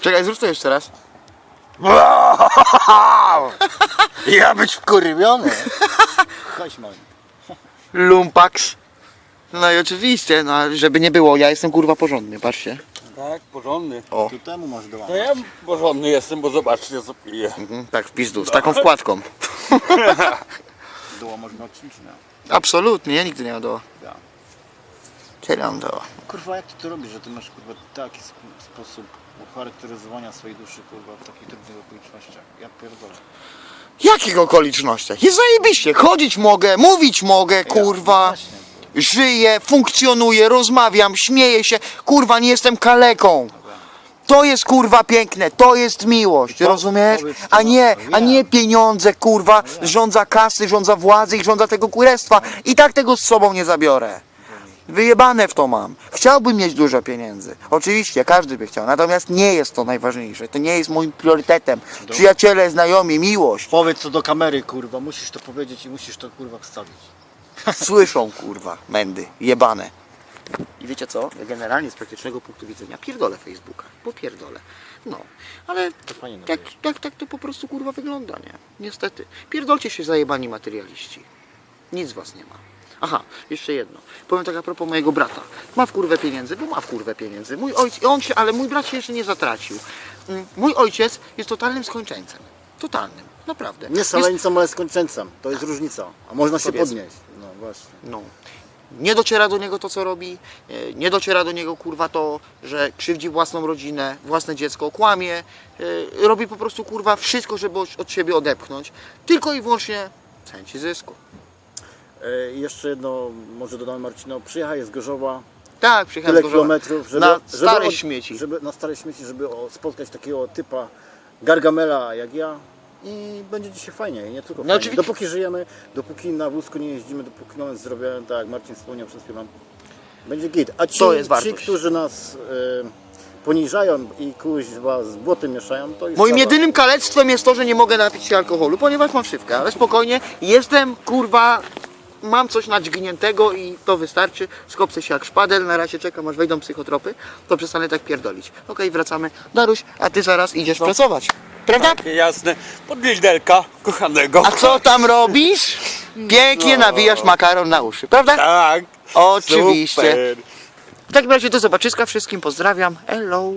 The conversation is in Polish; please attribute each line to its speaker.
Speaker 1: Czekaj, zrób to jeszcze raz.
Speaker 2: Ja być wkurwiony. Chodź mam.
Speaker 1: Lumpax. No i oczywiście, no żeby nie było, ja jestem kurwa porządny, patrzcie.
Speaker 3: Tak, porządny.
Speaker 1: O,
Speaker 2: Tu temu masz
Speaker 3: No
Speaker 2: dołamać.
Speaker 3: ja porządny jestem, bo zobaczcie co piję.
Speaker 1: mhm, tak w pizdu, z taką wkładką.
Speaker 2: Doła można odciąć, nie?
Speaker 1: Absolutnie, ja nigdy nie mam do.
Speaker 2: Ja.
Speaker 1: Do.
Speaker 2: Kurwa, jak ty to robisz, że ty masz kurwa taki sp- sposób charakteryzowania swojej duszy kurwa w takich trudnych okolicznościach. Ja pierdolę.
Speaker 1: Jakich okolicznościach? Jest zajebiście, chodzić mogę, mówić mogę, kurwa. Żyję, funkcjonuję, rozmawiam, śmieję się, kurwa, nie jestem kaleką. To jest kurwa piękne, to jest miłość,
Speaker 2: Po-
Speaker 1: rozumiesz?
Speaker 2: powiedz,
Speaker 1: A nie,
Speaker 2: no,
Speaker 1: a nie pieniądze, kurwa, rządza kasy, rządza władzy i rządza tego kurestwa. I tak tego z sobą nie zabiorę. Wyjebane w to mam. Chciałbym mieć dużo pieniędzy. Oczywiście, każdy by chciał. Natomiast nie jest to najważniejsze. To nie jest moim priorytetem. Przyjaciele, znajomi, miłość.
Speaker 2: Powiedz co do kamery kurwa, musisz to powiedzieć i musisz to kurwa wstawić.
Speaker 1: Słyszą, kurwa, mędy, jebane. I wiecie co? Ja generalnie z praktycznego punktu widzenia pierdolę Facebooka, bo pierdolę. No, ale
Speaker 2: To fajnie
Speaker 1: tak, tak, tak to po prostu kurwa wygląda, nie? Niestety. Pierdolcie się zajebani materialiści. Nic z was nie ma. Aha, jeszcze jedno. Powiem tak a propos mojego brata. Ma w kurwę pieniędzy, bo ma w kurwę pieniędzy. Mój ojciec, on się, ale mój brat się jeszcze nie zatracił. Mm, Mój ojciec jest totalnym skończeńcem. Totalnym, naprawdę.
Speaker 2: Nie
Speaker 1: Jest-
Speaker 2: szaleńcem, ale skończęcem. To jest różnica. A można się
Speaker 1: Powiedzmy.
Speaker 2: podnieść. No właśnie.
Speaker 1: No. Nie dociera do niego to, co robi, e, nie dociera do niego kurwa to, że krzywdzi własną rodzinę, własne dziecko, kłamie, e, robi po prostu kurwa wszystko, żeby od- od siebie odepchnąć, tylko i wyłącznie chęci zysku.
Speaker 2: E, i jeszcze jedno, może dodamy Marcino, przyjechaj z Gorzowa,
Speaker 1: Tak, przyjechałem
Speaker 2: tyle
Speaker 1: z Gorzowa
Speaker 2: kilometrów, żeby,
Speaker 1: na
Speaker 2: żeby
Speaker 1: stare
Speaker 2: od-
Speaker 1: śmieci.
Speaker 2: Żeby, na stare śmieci, żeby o, spotkać takiego typa Gargamela jak ja i będzie dzisiaj fajnie, nie tylko
Speaker 1: No
Speaker 2: fajnie.
Speaker 1: oczywiście.
Speaker 2: Dopóki żyjemy, dopóki na wózku nie jeździmy, dopóki mamy zdrowie, tak jak Marcin wspomniał przed chwilą, będzie git. A ci,
Speaker 1: To jest
Speaker 2: ci
Speaker 1: wartość.
Speaker 2: którzy nas e, poniżają i kuźwa z błotem mieszają, to już
Speaker 1: Moim
Speaker 2: sprawa.
Speaker 1: jedynym kalectwem jest to, że nie mogę napić się alkoholu, ponieważ mam szywkę, ale spokojnie, jestem kurwa, mam coś nadźgniętego i to wystarczy. Skopcę się jak szpadel, na razie czekam aż wejdą psychotropy, to przestanę tak pierdolić. Okej, wracamy. Daruś, a ty zaraz idziesz pracować, prawda?
Speaker 3: Takie jasne. Podnieś delka kochanego.
Speaker 1: A co tam robisz? Pięknie
Speaker 3: No.
Speaker 1: nawijasz makaron na uszy, prawda?
Speaker 3: Tak.
Speaker 1: Oczywiście.
Speaker 3: Super.
Speaker 1: W takim razie do zobaczyska wszystkim, pozdrawiam. Hello.